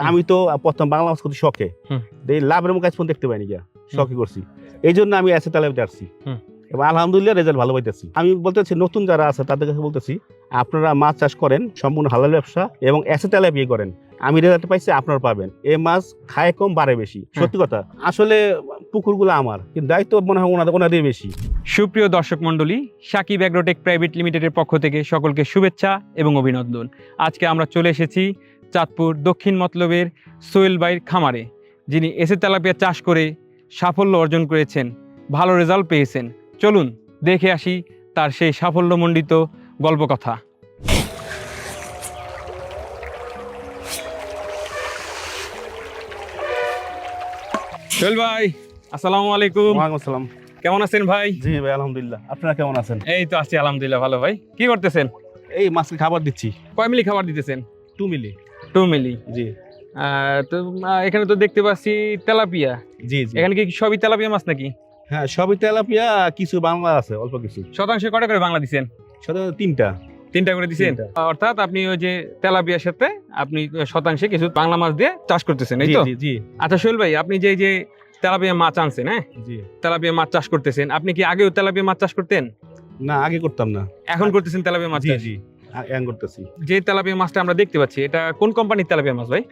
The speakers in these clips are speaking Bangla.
তা আমি তো প্রথম বাংলা মাছ করতে শখে। এই লাভের মুখ ফোন দেখতে পাইনি গিয়া। শখে করছি। এই জন্য আমি এসে তালে আসছি। এবং আলহামদুলিল্লাহ রেজাল্ট ভালো পাইতেছি। আমি বলতেছি নতুন যারা আছে তাদের কাছে বলতেছি আপনারা মাছ চাষ করেন সম্পূর্ণ হালাল ব্যবসা এবং এসে তালে বিয়ে করেন। আমি রেজাল্ট পাইছি আপনারা পাবেন। এই মাছ খায় কম বাড়ে বেশি। সত্যি কথা। আসলে পুকুরগুলো আমার কিন্তু দায়িত্ব মনে হয় ওনাদের ওনাদের বেশি। সুপ্রিয় দর্শক মণ্ডলী সাকিব অ্যাগ্রোটেক প্রাইভেট লিমিটেডের পক্ষ থেকে সকলকে শুভেচ্ছা এবং অভিনন্দন। আজকে আমরা চলে এসেছি চাঁদপুর দক্ষিণ মতলবের সোহেল বাইর খামারে যিনি এসে তেলাপিয়া চাষ করে সাফল্য অর্জন করেছেন ভালো রেজাল্ট পেয়েছেন। চলুন দেখে আসি তার সেই সাফল্যমণ্ডিত গল্পকথা। সোহেল ভাই আসসালামু আলাইকুম। আসসালাম। কেমন আছেন ভাই? জি ভাই আলহামদুলিল্লাহ। আপনারা কেমন আছেন? এই তো আছি আলহামদুলিল্লাহ ভালো ভাই। কি করতেছেন? এই মাছকে খাবার দিচ্ছি। কয় মিলি খাবার দিতেছেন? Two milli. টু মিলি জি তো এখানে তো দেখতে পাচ্ছি তেলাপিয়া। জি জি। এখানে কি সবই তেলাপিয়া মাছ নাকি? হ্যাঁ সবই তেলাপিয়া কিছু বাংলা আছে অল্প কিছু। শতাংশে কটা করে বাংলা দিছেন? সাধারণত তিনটা। তিনটা করে দিছেন? অর্থাৎ আপনি ওই যে তেলাপিয়ার সাথে আপনি শতাংশে কিছু বাংলা মাছ দিয়ে চাষ করতেছেন এই তো? জি জি। আচ্ছা সোহেল ভাই আপনি যে যে তেলাপিয়া মাছ আনছেন হ্যাঁ? জি। তেলাপিয়া মাছ চাষ করতেছেন আপনি কি আগেও তেলাপিয়া মাছ চাষ করতেন? না আগে করতাম না। এখন করতেছেন তেলাপিয়া মাছ জি জি। এখন করতেছি। যে তেলাপিয়া মাছটা আমরা দেখতে পাচ্ছি এটা কোন কোম্পানির তেলাপিয়া মাছ ভাই?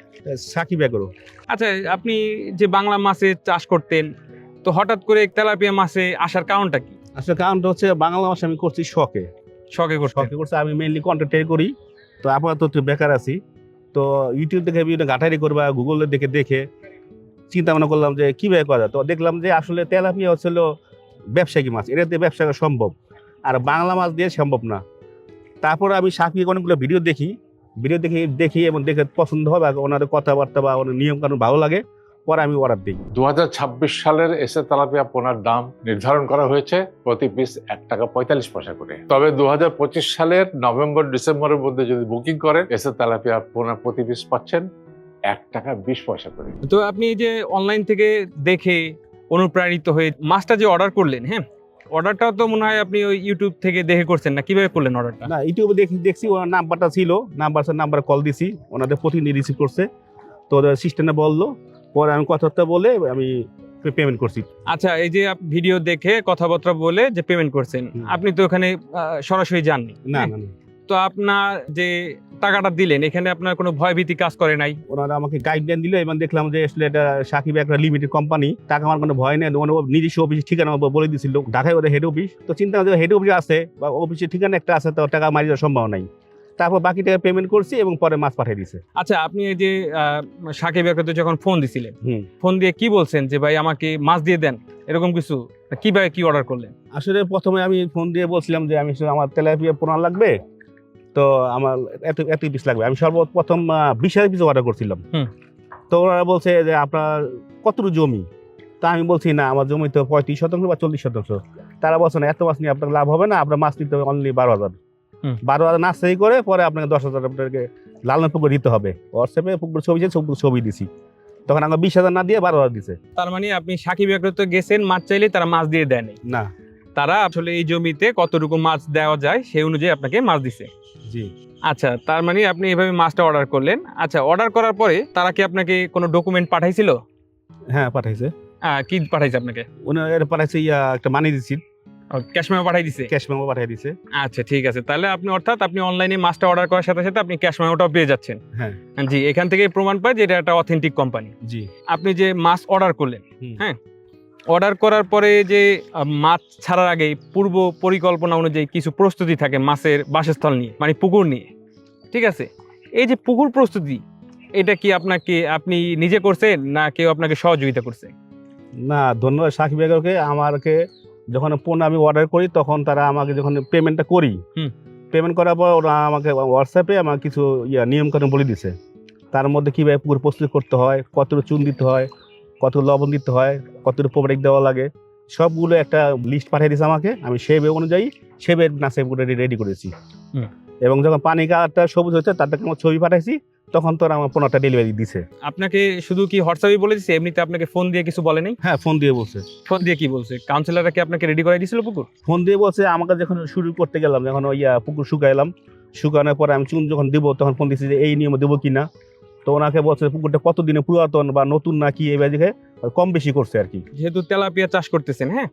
সাকিব এগরো। আচ্ছা আপনি যে বাংলা মাছে চাষ করতেন তো হঠাৎ করে তেলাপিয়া মাছে আসার কারণটা কি? আসলে কারণটা হচ্ছে বাংলা ভাষা আমি করছি শখে। শখে শখে করছি আমি মেইনলি কন্টেন্ট করি। তো আপাতত বেকার আছি। তো ইউটিউব দেখে বিভিন্ন ঘাটারি করবা গুগলে দেখে দেখে চিন্তা ভাবনা করলাম যে কীভাবে করা যায়। তো দেখলাম যে আসলে তেলাপিয়া হচ্ছে হলো ব্যবসায়িক মাছ এটা দিয়ে ব্যবসা করা সম্ভব। আর বাংলা মাছ দিয়ে সম্ভব না। তারপর আমি সাকিব অনেকগুলো ভিডিও দেখি। ভিডিও দেখি দেখি এবং দেখে পছন্দ হয় বা ওনাদের কথাবার্তা বা ওনার নিয়ম কানুন ভালো লাগে পরে আমি অর্ডার দিই। দু হাজার ছাব্বিশ সালের এসে তেলাপিয়া পোনার দাম নির্ধারণ করা হয়েছে প্রতি পিস এক টাকা পঁয়তাল্লিশ পয়সা করে। তবে দু হাজার পঁচিশ সালের নভেম্বর ডিসেম্বরের মধ্যে যদি বুকিং করেন এসে তেলাপিয়া পোনা প্রতি পিস পাচ্ছেন এক টাকা বিশ পয়সা করে। তো আপনি যে অনলাইন থেকে দেখে অনুপ্রাণিত হয়ে মাছটা যে অর্ডার করলেন হ্যাঁ? অর্ডারটাও তো মনে হয় আপনি ওই ইউটিউব থেকে দেখে করছেন না কীভাবে করলেন অর্ডারটা না ইউটিউবে দেখি দেখছি ওনার নাম্বারটা ছিল নাম্বার নাম্বার কল দিছি ওনাদের প্রতিনিধি রিসিভ করছে। তো ওদের সিস্টেমে বলল পরে আমি কথাবার্তা বলে আমি পেমেন্ট করছি। আচ্ছা এই যে ভিডিও দেখে কথাবার্তা বলে যে পেমেন্ট করছেন আপনি তো ওখানে সরাসরি যাননি? না না। তো আপনার যে টাকাটা দিলেন এখানে আপনার কোনো ভয়ভীতি কাজ করে নাই? ওনারা আমাকে গাইডলাইন দিল এবং দেখলাম যে আসলে এটা সাকিব একটা লিমিটেড কোম্পানি টাকা আমার কোনো ভয় নেই। নিজস্ব অফিস ঠিকানা বলে দিছিল ঢাকায় ওদের হেড অফিস তো চিন্তা যে হেড অফিস আছে বা অফিসের ঠিকানা একটা আছে তো টাকা মারি যাওয়ার সম্ভাবনা নাই। তারপর বাকি টাকা পেমেন্ট করছি এবং পরে মাছ পাঠিয়ে দিছে। আচ্ছা আপনি এই যে সাকিব একরাতে যখন ফোন দিছিলেন হুম। ফোন দিয়ে কি বলছেন যে ভাই আমাকে মাছ দিয়ে দেন? এরকম কিছু? কীভাবে কি অর্ডার করলেন? আসলে প্রথমে আমি ফোন দিয়ে বলছিলাম যে আমি আমার তেলাপিয়া পোনা লাগবে? তো আমার এত এত পিস লাগবে। আমি সর্বপ্রথম বিশ হাজার পিস অর্ডার করছিলাম। তো ওরা বলছে যে আপনার কতটুকু জমি? তা আমি বলছি না আমার জমি তো পঁয়ত্রিশ শতাংশ বা চল্লিশ শতাংশ। তারা বলছে না এত মাছ নিয়ে আপনার লাভ হবে না আপনার মাছ নিতে হবে অনলি বারো হাজার। বারো হাজার নার্সারি করে পরে আপনাকে দশ হাজার আপনাকে লালন পুকুর দিতে হবে। হোয়াটসঅ্যাপে পুকুর ছবি ছবি দিছি। তখন আমাকে বিশ হাজার না দিয়ে বারো হাজার দিছে। তার মানে আপনি সাকিব একরাতে গেছেন মাছ চাইলে তারা মাছ দিয়ে দেয়নি না। তারা আসলে এই জমিতে কতটুকু মাছ দেওয়া যায় সেই অনুযায়ী আপনাকে মাছ দিছে। জি। আচ্ছা তার মানে আপনি এভাবে মাছটা অর্ডার করলেন। আচ্ছা অর্ডার করার পরে তারা কি আপনাকে কোনো ডকুমেন্ট পাঠাইছিল? হ্যাঁ পাঠাইছে। কি পাঠাইছে আপনাকে? ওনার পাঠাইছে ইয়া একটা মানি দিচ্ছি ক্যাশ মেমো পাঠাই দিছে? ক্যাশ মেমো পাঠিয়ে দিছে। আচ্ছা ঠিক আছে। তাহলে আপনি অর্থাৎ আপনি অনলাইনে মাছটা অর্ডার করার সাথে সাথে আপনি ক্যাশ মেমোটাও পেয়ে যাচ্ছেন। হ্যাঁ। জি এখান থেকে প্রমাণ পায় যে এটা একটা অথেন্টিক কোম্পানি জি। আপনি যে মাছ অর্ডার করলেন হ্যাঁ অর্ডার করার পরে যে মাছ ছাড়ার আগে পূর্ব পরিকল্পনা অনুযায়ী কিছু প্রস্তুতি থাকে মাছের বাসস্থল নিয়ে মানে পুকুর নিয়ে। ঠিক আছে? এই যে পুকুর প্রস্তুতি এটা কি আপনাকে আপনি নিজে করছেন না কেউ আপনাকে সহযোগিতা করছে? না ধন্যবাদ সাকিব এগারোকে আমাকে যখন পণ্য আমি অর্ডার করি তখন তারা আমাকে যখন পেমেন্টটা করি হুম। পেমেন্ট করার পর ওরা আমাকে হোয়াটসঅ্যাপে আমার কিছু ইয়া নিয়ম কানুন বলে দিছে। তার মধ্যে কীভাবে পুকুর প্রস্তুত করতে হয় কতটা চুন দিতে হয় কত লবণ দিতে হয় কতটুকু প্রোডাক্ট দেওয়া লাগে সবগুলো একটা লিস্ট পাঠিয়ে দিয়েছে আমাকে। আমি সেবে অনুযায়ী সেবে নাসেবগুলো রেডি করেছি। এবং যখন পানি কালারটা সবুজ হচ্ছে তার থেকে আমার ছবি পাঠাইছি তখন তো আমার পণ্যটা ডেলিভারি দিছে। আপনাকে শুধু কি হোয়াটসঅ্যাপে বলে দিচ্ছে এমনিতে আপনাকে ফোন দিয়ে কিছু বলে নাই হ্যাঁ ফোন দিয়ে বলছে। ফোন দিয়ে কি বলছে? কাউন্সিলররা কি আপনাকে রেডি করে দিয়েছিল পুকুর? ফোন দিয়ে বলছে আমাকে যখন শুরু করতে গেলাম যখন ওই পুকুর শুকাইলাম শুকানোর পরে আমি চুন যখন দিব তখন ফোন দিচ্ছি যে এই নিয়মে দেবো কিনা? তো ওনাকে বলছে পুকুরটা কতদিনে পুরাতন বা নতুন না কি এই দেখে কম বেশি করছে আর কি। যেহেতু তেলাপিয়া চাষ করতেছেন হ্যাঁ?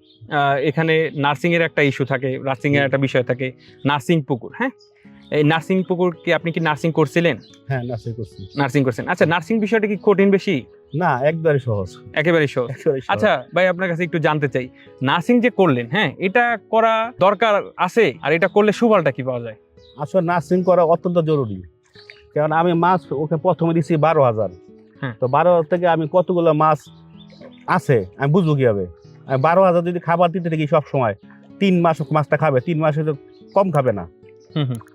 এখানে নার্সিং এর একটা ইস্যু থাকে নার্সিং এর একটা বিষয় থাকে নার্সিং পুকুর হ্যাঁ? এই নার্সিং পুকুর কি আপনি কি নার্সিং করছিলেন? হ্যাঁ নার্সিং করছি। নার্সিং করছেন। আচ্ছা নার্সিং বিষয়টা কি কঠিন বেশি? না একবারে সহজ। একেবারে সহজ। আচ্ছা ভাই আপনার কাছে একটু জানতে চাই। নার্সিং যে করলেন হ্যাঁ এটা করা দরকার আছে? আর এটা করলে সুফলটা কি পাওয়া যায়? আসলে নার্সিং করা অত্যন্ত জরুরি। কারণ আমি মাছ ওকে প্রথমে দিছি বারো হাজার। হ্যাঁ। তো বারো হাজার থেকে আমি কতগুলো মাছ আছে আমি বুঝব কীভাবে? আমি বারো হাজার যদি খাবার দিতে থাকি সব সময় তিন মাস মাছটা খাবে তিন মাসে তো কম খাবে না।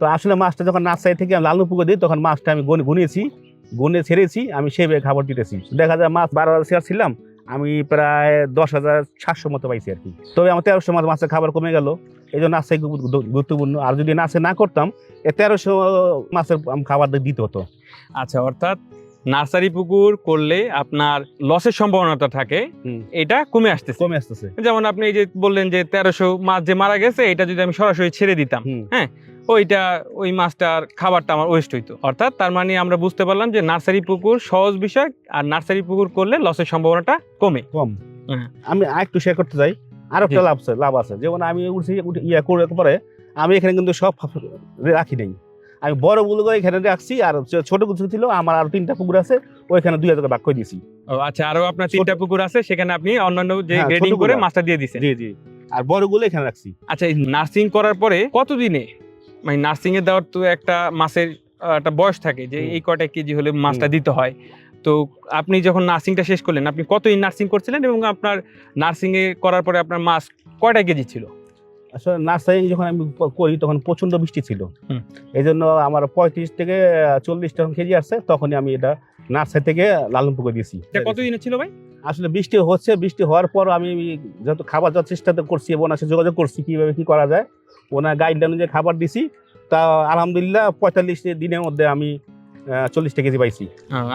তো আসলে মাছটা যখন নার্সারি থেকে আমি লালু পুকুর দিই তখন মাছটা আমি গুনে- গুনিয়েছি গুনে ছেড়েছি আমি সেভাবে খাবার দিতেছি। দেখা যায় মাছ বারো হাজার শেয়ার ছিলাম আমি প্রায় দশ হাজার সাতশো মতো পাইছি আর কি। তবে আমার তেরোশো মাছ মাছের খাবার কমে গেল। এই জন্য গু- গুরুত্বপূর্ণ। আর যদি নার্সারি না করতাম এ তেরোশো মাছের খাবার দিতে হতো। আচ্ছা অর্থাৎ নার্সারি পুকুর করলে আপনার লসের সম্ভাবনাটা থাকে। এটা কমে আসতেছে। কমে আসতেছে। যেমন আপনি এই যে বললেন যে তেরোশো মাছ যে মারা গেছে এটা যদি আমি সরাসরি ছেড়ে দিতাম হ্যাঁ ওইটা ওই মাছটার খাবারটা আমার ওয়েস্ট হইতো। অর্থাৎ তার মানে আমরা বুঝতে পারলাম যে নার্সারি পুকুর সহজ বিষয় আর নার্সারি পুকুর করলে লসের সম্ভাবনাটা কমে। কম। হ্যাঁ। আমি আরেকটু শেয়ার করতে চাই। আর একটা লাভ আছে লাভ আছে। যেমন আমি উঠছি উঠে ইয়া করে পরে আমি এখানে কিন্তু সব রাখি নাই। আমি বড়গুলো এখানে রাখছি আর ছোট কিছু ছিল আমার আর তিনটা পুকুর আছে ওইখানে দুই হাজার বাক্য দিয়েছি। ও আচ্ছা আরও আপনার তিনটা পুকুর আছে সেখানে আপনি অন্যান্য যে হ্যাঁ, গ্রেডিং করে মাছটা দিয়ে দিচ্ছেন জি জি। আর বড়গুলো এখানে রাখছি। আচ্ছা এই নার্সিং করার পরে কতদিনে মানে নার্সিং এ দেওয়ার তো একটা মাসের একটা বয়স থাকে যে এই কটা কেজি হলে মাছটা দিতে হয়। তো আপনি যখন নার্সিংটা শেষ করলেন আপনি কতদিন নার্সিং করছিলেন এবং আপনার নার্সিংয়ে করার পরে আপনার মাছ কয়টা কেজি ছিল? আসলে নার্সারি যখন আমি করি তখন প্রচণ্ড বৃষ্টি ছিল। এই জন্য আমার পঁয়ত্রিশ থেকে চল্লিশ যখন কেজি আসছে তখনই আমি এটা নার্সারি থেকে লালন পুকুর দিয়েছি। কতদিনে ছিল ভাই? আসলে বৃষ্টি হচ্ছে বৃষ্টি হওয়ার পর আমি যত খাবার যাওয়ার চেষ্টা তো করছি এবং ওনার সাথে যোগাযোগ করছি কীভাবে কী করা যায়। ওনার গাইডলাইন অনুযায়ী খাবার দিছি। তা আলহামদুলিল্লাহ পঁয়তাল্লিশ দিনের মধ্যে আমি চল্লিশটা কেজি পাইছি।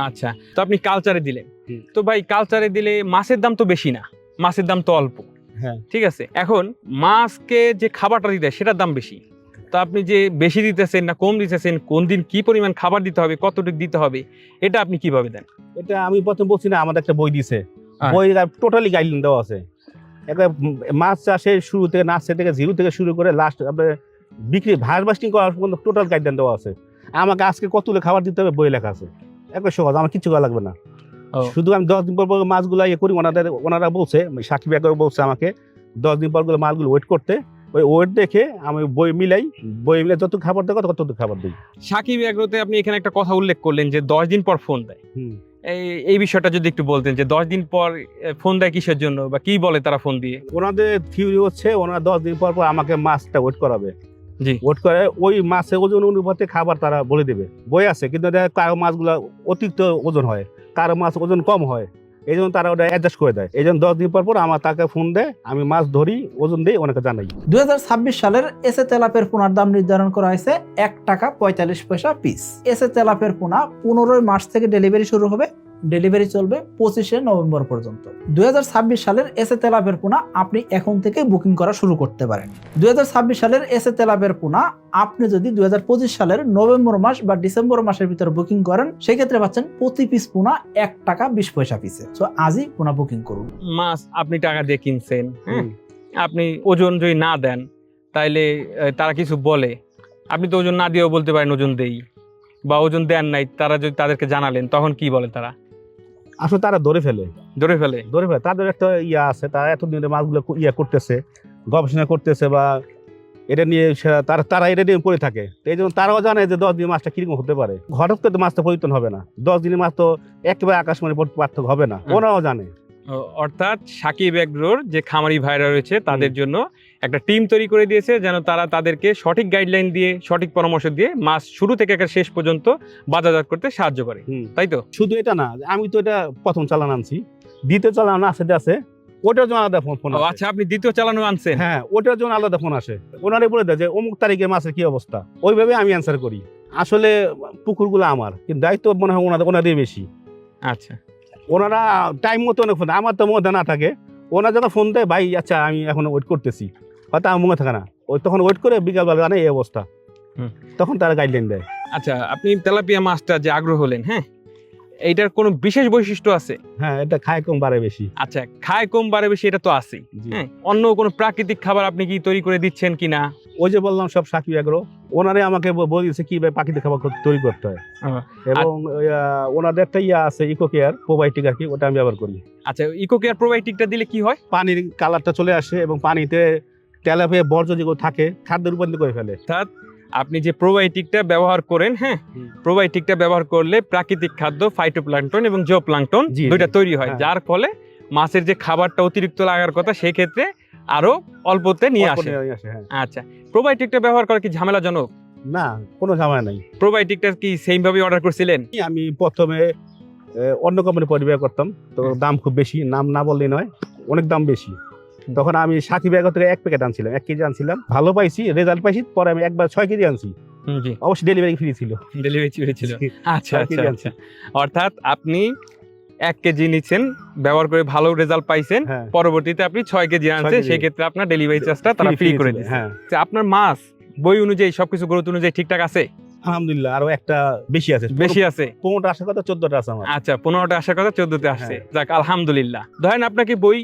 আচ্ছা। তো আপনি কালচারে দিলেন। তো ভাই কালচারে দিলে মাছের দাম তো বেশি না। মাছের দাম তো অল্প। হ্যাঁ। ঠিক আছে? এখন মাছকে যে খাবারটা দিতে সেটার দাম বেশি। তো আপনি যে বেশি দিতেছেন না কম দিতেছেন কোন দিন কি পরিমাণ খাবার দিতে হবে কতটুকু দিতে হবে এটা আপনি কীভাবে দেন? এটা আমি প্রথম বলছি না আমাদের একটা বই দিছে। হ্যাঁ। বই টোটালি গাইডলাইন দেওয়া আছে। একটা মাছ চাষের শুরু থেকে নার্সে থেকে জিরো থেকে শুরু করে লাস্ট আপনার বিক্রি ভাস বাস্টিং করার পর্যন্ত টোটাল গাইডলাইন দেওয়া আছে। আমাকে আজকে কতগুলো খাবার দিতে হবে বই লেখা আছে। একটা সহজ আমার কিছু করা লাগবে না। শুধু আমি দশ দিন পর পর মাছগুলো ইয়ে করি ওনাদের ওনারা বলছে সাকিব একবার বলছে আমাকে দশ দিন পরগুলো মাছগুলো ওয়েট করতে। ওই ওয়েট দেখে আমি বই মিলাই বই মিলে যত খাবার দেবো তত খাবার দিই। সাকিব এগ্রোতে আপনি এখানে একটা কথা উল্লেখ করলেন যে দশ দিন পর ফোন দেয়। এই এই বিষয়টা যদি একটু বলতেন যে দশ দিন পর ফোন দেয় কিসের জন্য বা কি বলে তারা ফোন দিয়ে? ওনাদের থিওরি হচ্ছে ওনারা দশ দিন পর পর আমাকে মাছটা ওয়েট করাবে। জি। ওয়েট করে ওই মাছের ওজন অনুপাতে খাবার তারা বলে দেবে। বই আছে কিন্তু দেখা কারও মাছগুলো অতিরিক্ত ওজন হয় কারও মাছ ওজন কম হয় এই জন্য তারা ওটা অ্যাডজাস্ট করে দেয়। এই জন্য দশ দিন পর পর আমার তাকে ফোন দেয় আমি মাছ ধরি ওজন দিই ওনাকে জানাই। দুই হাজার ছাব্বিশ সালের এসে তেলাপের পোনার দাম নির্ধারণ করা হয়েছে এক টাকা পঁয়তাল্লিশ পয়সা পিস এসে তেলাপের পোনা পনেরোই মার্চ থেকে ডেলিভারি শুরু হবে ডেলিভারি চলবে পঁচিশে নভেম্বর পর্যন্ত। দু হাজার ছাব্বিশ সালের এসে তেলাপের পোনা আপনি এখন থেকে বুকিং করা শুরু করতে পারেন। দু হাজার ছাব্বিশ সালের এসে তেলাপের পোনা আপনি যদি দু হাজার পঁচিশ সালের নভেম্বর মাস বা ডিসেম্বর মাসের ভিতরে বুকিং করেন সেক্ষেত্রে পাচ্ছেন প্রতি পিস পোনা এক টাকা বিশ পয়সা পিসে। তো আজই পোনা বুকিং করুন। মাছ আপনি টাকা দিয়ে কিনছেন হ্যাঁ? আপনি ওজন যদি না দেন তাইলে তারা কিছু বলে। আপনি তো ওজন না দিয়েও বলতে পারেন ওজন দেই বা ওজন দেন নাই তারা যদি তাদেরকে জানালেন তখন কি বলে তারা? আসলে তারা ধরে ফেলে। ধরে ফেলে। ধরে ফেলে। তাদের একটা ইয়া আছে তারা এতদিন মাছগুলো ইয়া করতেছে গবেষণা করতেছে বা এটা নিয়ে তারা তারা এটা নিয়ে পড়ে থাকে। তো এই জন্য তারাও জানে যে দশ দিন মাছটা কীরকম হতে পারে। হঠাৎ করে তো মাছটা পরিবর্তন হবে না। দশ দিনের মাছ তো একেবারে আকাশমণি পার্থক্য হবে না। ওরাও জানে। অর্থাৎ সাকিব এগ্রোর যে খামারি ভাইরা রয়েছে তাদের জন্য একটা টিম তৈরি করে দিয়েছে যেন তারা তাদেরকে সঠিক গাইডলাইন দিয়ে সঠিক পরামর্শ দিয়ে মাছ শুরু থেকে একটা শেষ পর্যন্ত বাজারজাত করতে সাহায্য করে। তাই তো? শুধু এটা না আমি তো এটা প্রথম চালান আনছি। দ্বিতীয় চালান আছে আছে ওটার জন্য আলাদা ফোন ফোন আচ্ছা আপনি দ্বিতীয় চালানো আনছেন? হ্যাঁ ওটার জন্য আলাদা ফোন আসে। ওনারে বলে দেয় যে অমুক তারিখে মাছের কি অবস্থা? ওইভাবে আমি অ্যান্সার করি। আসলে পুকুরগুলো আমার কিন্তু দায়িত্ব মনে হয় ওনাদের ওনাদের বেশি। আচ্ছা। ওনারা টাইম মতো অনেক ফোন। আমার তো মধ্যে না থাকে। ওনারা যখন ফোন দেয় ভাই আচ্ছা আমি এখন ওয়েট করতেছি। হয়তো মনে থাকে না। ওই তখন ওয়েট করে বিকালবেলা জানে এই অবস্থা। তখন তারা গাইডলাইন দেয়। আচ্ছা আপনি তেলাপিয়া মাছটা যে আগ্রহ হলেন হ্যাঁ? এইটার কোনো বিশেষ বৈশিষ্ট্য আছে? হ্যাঁ এটা খায় কম বাড়ে বেশি। আচ্ছা খায় কম বাড়ে বেশি এটা তো আছেই হ্যাঁ? অন্য কোনো প্রাকৃতিক খাবার আপনি কি তৈরি করে দিচ্ছেন কিনা? ওই যে বললাম সব সাকিব এগ্রো ওনারে আমাকে বলেছে কীভাবে পাখিতে খাবার তৈরি করতে হয়। এবং ওনাদের একটা ইয়া আছে ইকো কেয়ার প্রোবায়োটিক আর কি ওটা আমি ব্যবহার করি। আচ্ছা ইকো কেয়ার প্রোবায়োটিকটা দিলে কি হয়? পানির কালারটা চলে আসে এবং পানিতে তেলাপিয়া বর্জ্য যেগুলো থাকে খাদ্য রূপান্তর করে ফেলে অর্থাৎ আপনি যে প্রোবায়োটিকটা ব্যবহার করেন হ্যাঁ। প্রোবায়োটিকটা ব্যবহার করলে প্রাকৃতিক খাদ্য ফাইটোপ্লাঙ্কটন এবং জিওপ্লাঙ্কটন দুইটা তৈরি হয় হ্যাঁ। যার ফলে মাছের যে খাবারটা অতিরিক্ত লাগার কথা সেই ক্ষেত্রে আরও অল্পতে নিয়ে আসে হ্যাঁ। আচ্ছা প্রোবায়োটিকটা ব্যবহার করা কি ঝামেলাজনক না কোনো ঝামেলা নাই প্রোবায়োটিকটা কি সেম ভাবে অর্ডার করছিলেন আমি প্রথমে অন্য কোম্পানি পরিবার করতাম তো দাম খুব বেশি নাম না বললেই নয় অনেক দাম বেশি। তখন আমি সাকিব এগারো থেকে এক প্যাকেট আনছিলাম এক কেজি আনছিলাম। ভালো পাইছি রেজাল্ট পাইছি পরে আমি একবার ছয় কেজি আনছি। অবশ্যই ডেলিভারি ফ্রি ছিল। ডেলিভারি হয়েছিল আচ্ছা ছয় আচ্ছা আচ্ছা অর্থাৎ আপনি এক কেজি নিচ্ছেন ব্যবহার করে ভালো রেজাল্ট পাইছেন হ্যাঁ। পরবর্তীতে আপনি ছয় কেজি আনছেন কেজি। সেই ক্ষেত্রে আপনার ডেলিভারি চার্জটা তারা ফ্রি করে ছিল, দিচ্ছে হ্যাঁ। আচ্ছা, আপনার মাছ বই অনুযায়ী সবকিছু গ্রোথ অনুযায়ী ঠিকঠাক আছে? আলহামদুলিল্লাহ আরও একটা বেশি আছে। বেশি আছে? পনেরোটা আসার কথা চোদ্দটা আছে আমার। আচ্ছা পনেরোটা আসার কথা চোদ্দতে আসছে। হ্যাঁ। যাক আলহামদুলিল্লাহ। ধরেন আপনাকে বই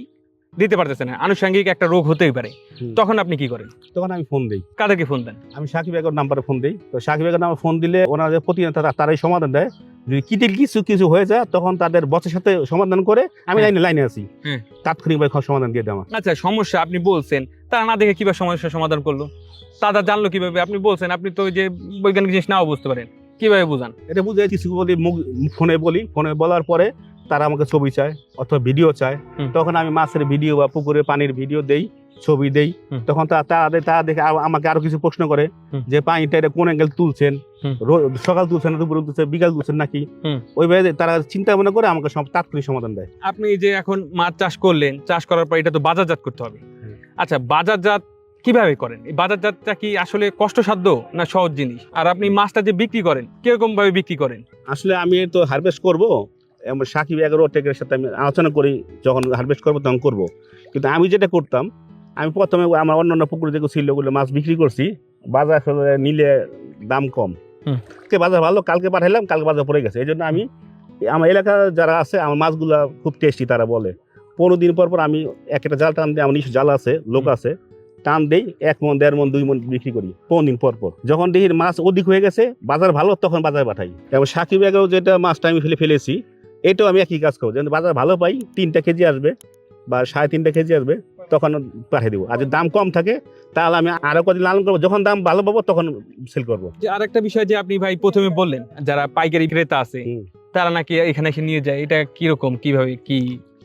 দিতে পারতেছে না। আনুষঙ্গিক একটা রোগ হতেই পারে। তখন আপনি কি করেন? তখন আমি ফোন দিই। কাদেরকে ফোন দেন? আমি সাকিব এগারো নাম্বারে ফোন দিই। তো সাকিব এগারো নাম্বার ফোন দিলে ওনারা প্রতিদিন তারা তারাই সমাধান দেয়। যদি কিটিল কিছু কিছু হয়ে যায় তখন তাদের বসের সাথে সমাধান করে আমি হ্যাঁ। লাইনে লাইনে আছি। হ্যাঁ। তাৎক্ষণিকভাবে সমাধান দিয়ে দেওয়া আচ্ছা সমস্যা আপনি বলছেন তারা না দেখে কীভাবে সমস্যার সমাধান করল? তারা জানলো কীভাবে? আপনি বলছেন আপনি তো যে বৈজ্ঞানিক জিনিস নাও বুঝতে পারেন। কীভাবে বুঝান? এটা বুঝে কিছু বলি মুখ ফোনে বলি। ফোনে বলার পরে তারা আমাকে ছবি চায় অথবা ভিডিও চায়। তখন আমি মাছের ভিডিও বা পুকুরে পানির ভিডিও দেই ছবি দেই। তখন তাদের তারা দেখে আমাকে আরও কিছু প্রশ্ন করে যে পানিটা এটা কোন অ্যাঙ্গেল তুলছেন? সকাল তুলছেন দুপুরে তুলছেন? বিকাল তুলছেন নাকি। ওইভাবে তারা চিন্তা ভাবনা করে আমাকে সব তাৎক্ষণিক সমাধান দেয়। আপনি যে এখন মাছ চাষ করলেন চাষ করার পর এটা তো বাজারজাত করতে হবে। আচ্ছা বাজারজাত কীভাবে করেন? এই বাজারজাতটা কি আসলে কষ্টসাধ্য না সহজ জিনিস? আর আপনি মাছটা যে বিক্রি করেন কীরকম ভাবে বিক্রি করেন? আসলে আমি তো হারভেস্ট করব সাকিব এগারো টেকের সাথে আমি আলোচনা করি যখন হারভেস্ট করব তখন করব। কিন্তু আমি যেটা করতাম আমি প্রথমে আমার অন্য অন্য পুকুরে যেগুলো ছিল ওগুলো মাছ বিক্রি করছি বাজার নিলে দাম কম। আজকে বাজার ভালো কালকে পাঠাইলাম কালকে বাজার পড়ে গেছে। এই জন্য আমি আমার এলাকা যারা আছে আমার মাছগুলো খুব টেস্টি তারা বলে। পনেরো দিন পর পর আমি এক একটা জাল টান দিই আমার নিজস্ব জাল আছে লোক আছে টান দেই এক মন দেড় মন দুই মন বিক্রি করি পনেরো দিন পর পর। যখন দেখি মাছ অধিক হয়ে গেছে বাজার ভালো তখন বাজারে পাঠাই। এবং সাকিব এগারো যেটা মাছটা আমি ফেলে ফেলেছি এটাও আমি একই কাজ করব। যেন বাজার ভালো পাই তিনটা কেজি আসবে বা সাড়ে তিনটা কেজি আসবে তখন পাঠিয়ে দেবো। আর যদি দাম কম থাকে তাহলে আমি আরও কদিন লালন করব। যখন দাম ভালো পাবো তখন সেল করব। যে আরেকটা বিষয় যে আপনি ভাই প্রথমে বললেন যারা পাইকারি ক্রেতা আছে তারা নাকি এখানে এসে নিয়ে যায় এটা কীরকম কীভাবে কি?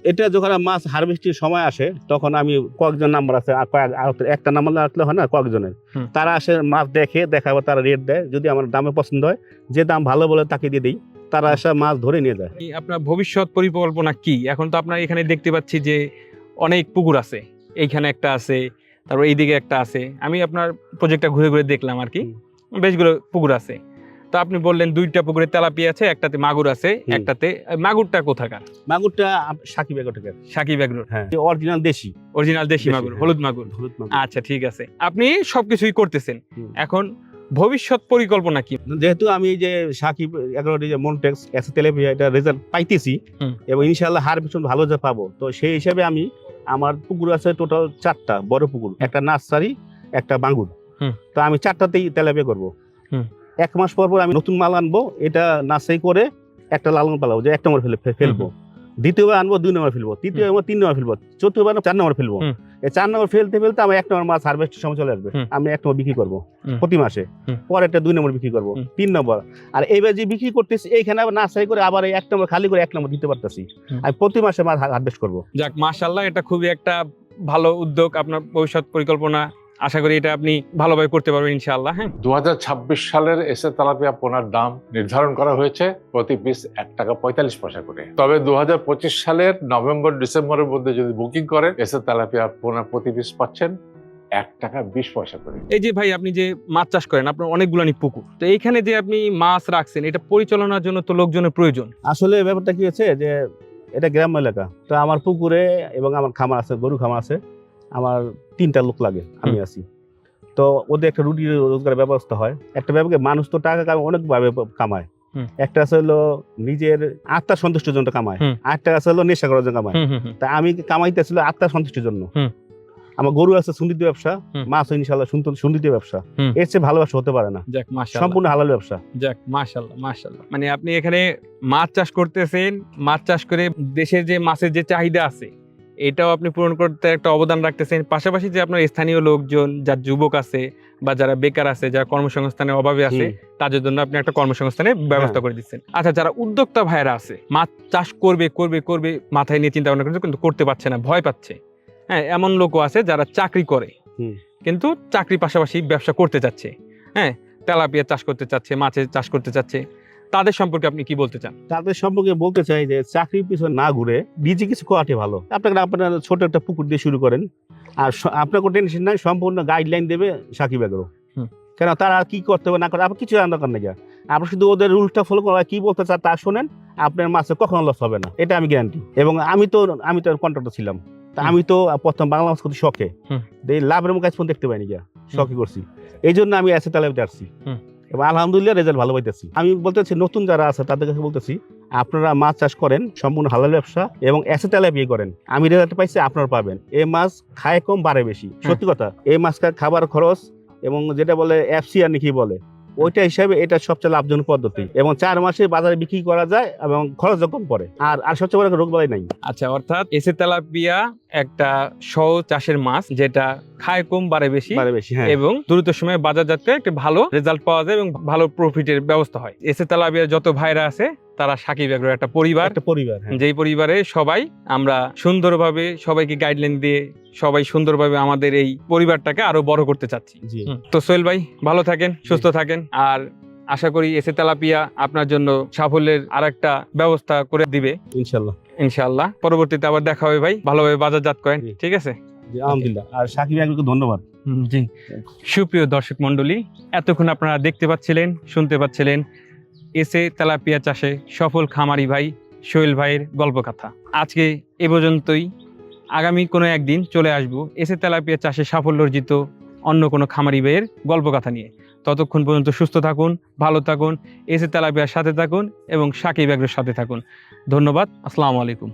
এটা যখন মাছ হারভেস্টের সময় আসে তখন আমি কয়েকজন নাম্বার আছে আর আর একটা নাম্বার রাখলে হয় না কয়েকজনের। তারা আসে মাছ দেখে দেখাবো তারা রেট দেয়। যদি আমার দামে পছন্দ হয় যে দাম ভালো বলে তাকে দিয়ে দিই। তারা এসে মাছ ধরে নিয়ে যায়। আপনার ভবিষ্যৎ পরিকল্পনা কি? এখন তো আপনার এখানে দেখতে পাচ্ছি যে অনেক পুকুর আছে। এইখানে একটা আছে তারপর এইদিকে একটা আছে। আমি আপনার প্রজেক্টটা ঘুরে ঘুরে দেখলাম আর কি। বেশগুলো পুকুর আছে। তো আপনি বললেন দুইটা পুকুরে তেলাপি আছে একটাতে মাগুর আছে একটাতে মাগুরটা কোথাকার? মাগুরটা সাকিব এগারো টাকা সাকিব এগ্রোর? হ্যাঁ। অরিজিনাল দেশি। অরিজিনাল দেশি দেশি, মাগুর হ্যাঁ। হলুদ মাগুর। হলুদ মাগুর। আচ্ছা ঠিক আছে। আপনি সবকিছুই করতেছেন। এখন ভবিষ্যৎ পরিকল্পনা কি? যেহেতু আমি যে সাকিব এগারো যে মনটেক্স তেলেপিয়া এটা রেজাল্ট পাইতেছি এবং ইনশাল্লাহ হারভেস্ট ভালো যে পাবো। তো সেই হিসাবে আমি আমার পুকুর আছে টোটাল চারটা বড় পুকুর। একটা নার্সারি একটা বাঙ্গুর। তো আমি চারটাতেই তেলাপিয়া করব। এক মাস পর পর আমি নতুন মাল আনব এটা নার্সারি করে একটা লালন পালাবো যে এক নম্বর ফেলে ফেলব। দ্বিতীয়বার আনব দুই নম্বর ফেলব। তৃতীয়বার তিন নম্বর ফেলব। চতুর্থবার চার নম্বর ফেলব। এই চার নম্বর ফেলতে ফেলতে আমার এক নম্বর মাছ হারভেস্টের সময় চলে আসবে। আমি এক নম্বর বিক্রি করব প্রতি মাসে। পরে একটা দুই নম্বর বিক্রি করব। তিন নম্বর। আর এইবার যে বিক্রি করতেছি এইখানে আবার নার্সারি করে আবার এক নম্বর খালি করে এক নম্বর দিতে পারতেছি। আমি প্রতি মাসে মাছ হারভেস্ট করব। যাক মাসাল্লাহ এটা খুবই একটা ভালো উদ্যোগ আপনার ভবিষ্যৎ পরিকল্পনা। আশা করি এটা আপনি ভালোভাবে করতে পারবেন ইনশাআল্লাহ হ্যাঁ। দু হাজার ছাব্বিশ সালের এসে তেলাপিয়া পোনার দাম নির্ধারণ করা হয়েছে প্রতি পিস এক টাকা পঁয়তাল্লিশ পয়সা করে। তবে দুহাজার পঁচিশ সালের নভেম্বর ডিসেম্বরের মধ্যে যদি বুকিং করেন এসে তেলাপিয়া পোনা প্রতি পিস পাচ্ছেন এক টাকা বিশ পয়সা করে। এই যে ভাই আপনি যে মাছ চাষ করেন আপনার অনেকগুলো পুকুর। তো এইখানে যে আপনি মাছ রাখছেন এটা পরিচালনার জন্য তো লোকজনের প্রয়োজন। আসলে ব্যাপারটা কি হচ্ছে যে এটা গ্রাম্য এলাকা। তো আমার পুকুরে এবং আমার খামার আছে গরু খামার আছে। আমার তিনটা লোক লাগে আমি আছি। তো ওদের একটা রুটি রোজগারের ব্যবস্থা হয়। একটা ব্যাপারে মানুষ তো টাকা কামায় অনেকভাবে কামায়। একটা আছে হলো নিজের আত্মার সন্তুষ্টির জন্য কামায়। আরেকটা আছে হলো নেশা করার জন্য কামায়। তা আমি কামাইতেছিল আত্মা সন্তুষ্টির জন্য। আমার গরু আছে সুন্দিত ব্যবসা। মাছ ইনশাল্লাহ সুন্দিত ব্যবসা। এর চেয়ে ভালো ব্যবসা হতে পারে না। যাক সম্পূর্ণ হালাল ব্যবসা। যাক মাশাল্লাহ মাশাল্লাহ মানে আপনি এখানে মাছ চাষ করতেছেন মাছ চাষ করে দেশের যে মাছের যে চাহিদা আছে এটাও আপনি পূরণ করতে একটা অবদান রাখতেছেন। পাশাপাশি যে আপনার স্থানীয় লোকজন যার যুবক আছে বা যারা বেকার আছে যারা কর্মসংস্থানের অভাবে আছে তাদের জন্য আপনি একটা কর্মসংস্থানের ব্যবস্থা করে দিচ্ছেন। আচ্ছা যারা উদ্যোক্তা ভাইরা আছে মাছ চাষ করবে করবে করবে মাথায় নিয়ে চিন্তা ভাবনা করছে কিন্তু করতে পারছে না ভয় পাচ্ছে। হ্যাঁ এমন লোকও আছে যারা চাকরি করে কিন্তু চাকরি পাশাপাশি ব্যবসা করতে চাচ্ছে। হ্যাঁ তেলাপিয়া চাষ করতে চাচ্ছে মাছের চাষ করতে চাচ্ছে। তাদের সম্পর্কে আপনি কি বলতে চান? তাদের সম্পর্কে বলতে চাই যে চাকরির পিছনে না ঘুরে নিজে কিছু করাতে ভালো। আপনাকে আপনার ছোট একটা পুকুর দিয়ে শুরু করেন। আর আপনার কোনো টেনশন নাই সম্পূর্ণ গাইডলাইন দেবে সাকিব এগ্রো। কেন তারা কি করতে হবে না করে আপনার কিছু দরকার নেই আপনি শুধু ওদের রুলটা ফলো করা কি বলতে চান তা শোনেন আপনার মাছে কখনো লস হবে না। এটা আমি গ্যারান্টি এবং আমি তো আমি তো কন্ট্রাক্টর ছিলাম। তা আমি তো প্রথম বাংলা মাছ করতে শখে। এই লাভের মুখ আজ পর্যন্ত দেখতে পাইনি গিয়া শখে করছি। এই জন্য আমি এসে তালেতে আসছি। হুম। এবং আলহামদুলিল্লাহ রেজাল্ট ভালো পাইতেছি। আমি বলতেছি, নতুন যারা আছে তাদের কাছে বলতেছি, আপনারা মাছ চাষ করেন, সম্পূর্ণ হালাল ব্যবসা এবং এসে তেলা বিয়ে করেন। আমি রেজাল্ট পাইছি, আপনারা পাবেন। এই মাছ খায় কম, বাড়ে বেশি। সত্যি কথা, এই মাছ খাবার খরচ এবং যেটা বলে আর নাকি বলে? ওইটা হিসাবে এটা সবচেয়ে লাভজনক পদ্ধতি। এবং চার মাসে বাজারে বিক্রি করা যায় এবং খরচ কম পড়ে। আর আর সবচেয়ে বড় রোগ বালাই নাই। আচ্ছা অর্থাৎ এসে তেলাপিয়া একটা সহজ চাষের মাছ যেটা খায় কম বাড়ে বেশি। বাড়ে বেশি হ্যাঁ। এবং দ্রুত সময়ে বাজার যাতে একটা ভালো রেজাল্ট পাওয়া যায় এবং ভালো প্রফিটের ব্যবস্থা হয়। এসে তেলাপিয়ার যত ভাইরা আছে তারা সাকিব এগ্রোর একটা পরিবার। একটা পরিবার হ্যাঁ। যেই পরিবারে সবাই আমরা সুন্দরভাবে সবাইকে গাইডলাইন দিয়ে সবাই সুন্দরভাবে আমাদের এই পরিবারটাকে আরও বড় করতে চাচ্ছি। তো সোহেল ভাই ভালো থাকেন সুস্থ থাকেন। আর আশা করি এসে তেলাপিয়া আপনার জন্য সাফল্যের আর একটা ব্যবস্থা করে দিবে। ইনশাল্লাহ ইনশাআল্লাহ। পরবর্তীতে আবার দেখা হবে ভাই ভালোভাবে বাজারজাত করেন ঠিক আছে? আলহামদুলিল্লাহ। আর সাকিব আগ্রহকে ধন্যবাদ। জি। সুপ্রিয় দর্শক মন্ডলী এতক্ষণ আপনারা দেখতে পাচ্ছিলেন শুনতে পাচ্ছিলেন এসে তেলাপিয়া চাষে সফল খামারি ভাই শৈল ভাইয়ের গল্প কথা আজকে এ পর্যন্তই। আগামী কোনো একদিন চলে আসব এসে তেলাপিয়া চাষে সাফল্য অর্জিত অন্য কোনো খামারি ভাইয়ের গল্প কথা নিয়ে। ততক্ষণ পর্যন্ত সুস্থ থাকুন, ভালো থাকুন, এসে তেলাপিয়ার সাথে থাকুন এবং সাকিব ব্যাগের সাথে থাকুন। ধন্যবাদ, আসসালামু আলাইকুম।